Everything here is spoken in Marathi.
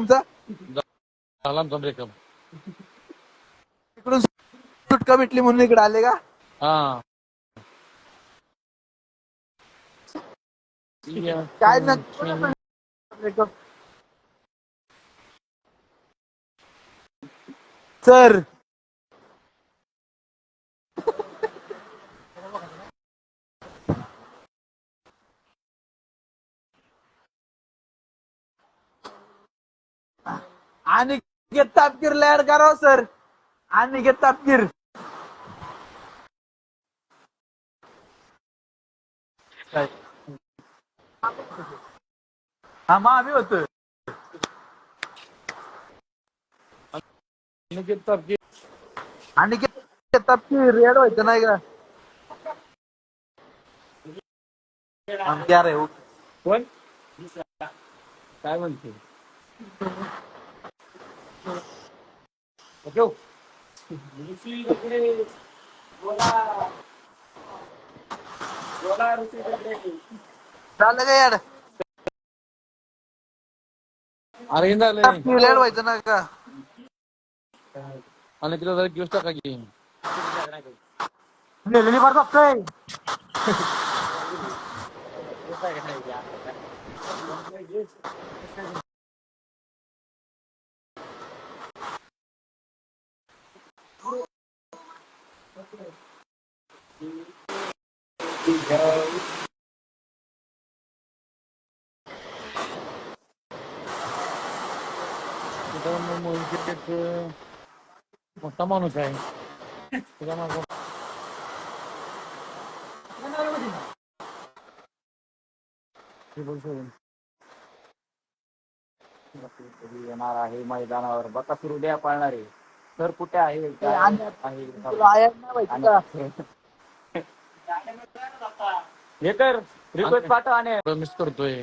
तुमचा? झाला आमचा ब्रेकअप इकडून सुटका भेटली म्हणून इकडे आले का? हा. काय नक्की सर आणि तापकीर ऍड करा सर. आणि तापकीर. काय हा मग आम्ही होतो. आणि तापकीर. रेड व्हायचं नाही का? आमच्या रे कोण? काय म्हणते? ओके झालं का यार अरे झालं तापकीर रेड व्हायचं नाही का आणि तिला जरा घेऊन टाका की नेलेली फार बघतोय तिथं मग मोठा माणूस आहे. येणार आहे मैदानावर. बका सुरू द्या पाळणारे. सर कुठे आहे काय आणि- आहे? तुला आयात नाही व्हायचं का हे कर रिक्वेस्ट पाठव आणि मिस करतोय.